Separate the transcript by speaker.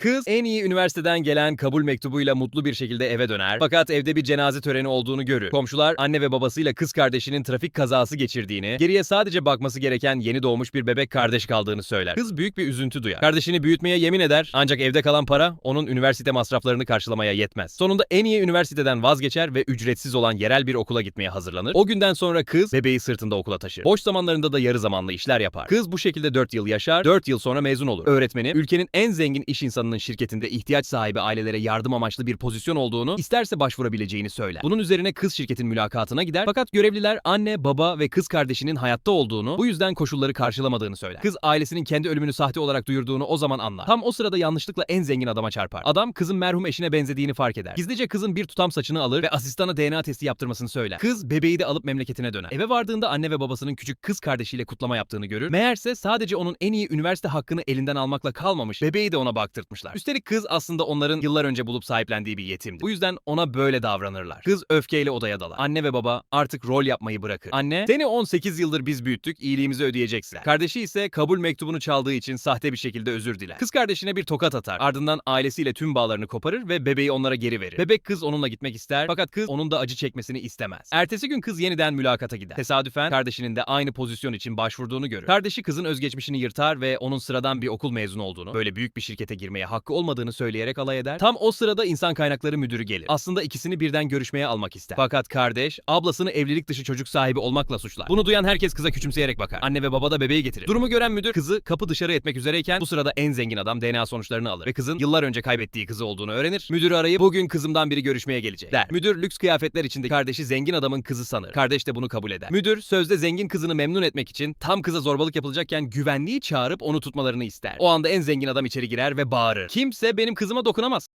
Speaker 1: Kız en iyi üniversiteden gelen kabul mektubuyla mutlu bir şekilde eve döner. Fakat evde bir cenaze töreni olduğunu görür. Komşular anne ve babasıyla kız kardeşinin trafik kazası geçirdiğini, geriye sadece bakması gereken yeni doğmuş bir bebek kardeş kaldığını söyler. Kız büyük bir üzüntü duyar. Kardeşini büyütmeye yemin eder ancak evde kalan para onun üniversite masraflarını karşılamaya yetmez. Sonunda en iyi üniversiteden vazgeçer ve ücretsiz olan yerel bir okula gitmeye hazırlanır. O günden sonra kız bebeği sırtında okula taşır. Boş zamanlarında da yarı zamanlı işler yapar. Kız bu şekilde 4 yıl yaşar, 4 yıl sonra mezun olur. Öğretmeni, ülkenin en zengin iş insanının şirketinde ihtiyaç sahibi ailelere yardım amaçlı bir pozisyon olduğunu, isterse başvurabileceğini söyler. Bunun üzerine kız şirketin mülakatına gider fakat görevliler anne, baba ve kız kardeşinin hayatta olduğunu, bu yüzden koşulları karşılamadığını söyler. Kız ailesinin kendi ölümünü sahte olarak duyurduğunu o zaman anlar. Tam o sırada yanlışlıkla en zengin adama çarpar. Adam kızın merhum eşine benzediğini fark eder. Gizlice kızın bir tutam saçını alır ve asistana DNA testi yaptırmasını söyler. Kız bebeği de alıp memleketine döner. Eve vardığında anne ve babasının küçük kız kardeşiyle kutlama yaptığını görür. Meğerse sadece onun en iyi üniversite hakkını elinden almakla kalmamış, bebeği de ona baktırtmışlar. Üstelik kız aslında onların yıllar önce bulup sahiplendiği bir yetimdi. Bu yüzden ona böyle davranırlar. Kız öfkeyle odaya dalar. Anne ve baba artık rol yapmayı bırakır. Anne, seni 18 yıldır biz büyüttük, iyiliğimizi ödeyeceksin. Kardeşi ise kabul mektubunu çaldığı için sahte bir şekilde özür diler. Kız kardeşine bir tokat atar. Ardından ailesiyle tüm bağlarını koparır ve bebeği onlara geri verir. Bebek kız onunla gitmek ister fakat kız onun da acı çekmesini istemez. Ertesi gün kız yeniden mülakata gider. Tesadüfen kardeşinin de aynı pozisyon için başvurduğunu görür. Kardeşi kızın özgeçmişini yırtar ve onun sıradan bir okul mezunu olduğunu, böyle büyük bir şirkete girmeye hakkı olmadığını söyleyerek alay eder. Tam o sırada insan kaynakları müdürü gelir. Aslında ikisini birden görüşmeye almak ister. Fakat kardeş ablasını evlilik dışı çocuk sahibi olmakla suçlar. Bunu duyan herkes kıza küçümseyerek bakar. Anne ve baba da bebeği getirir. Durumu gören müdür kızı kapı dışarı etmek üzereyken bu sırada en zengin adam DNA sonuçlarını alır ve kızın yıllar önce kaybettiği kızı olduğunu öğrenir. Müdürü arayıp bugün kızımdan biri görüşmeye gelecek der. Müdür lüks kıyafetler içinde kardeşi zengin adamın kızı sanır. Kardeş de bunu kabul eder. Müdür sözde zengin kızını memnun etmek için tam kıza zorbalık yapılacakken güvenliği çağırıp onu tutmalarını ister. O anda en zengin adam içeri girer ve bağırır. Kimse benim kızıma dokunamaz.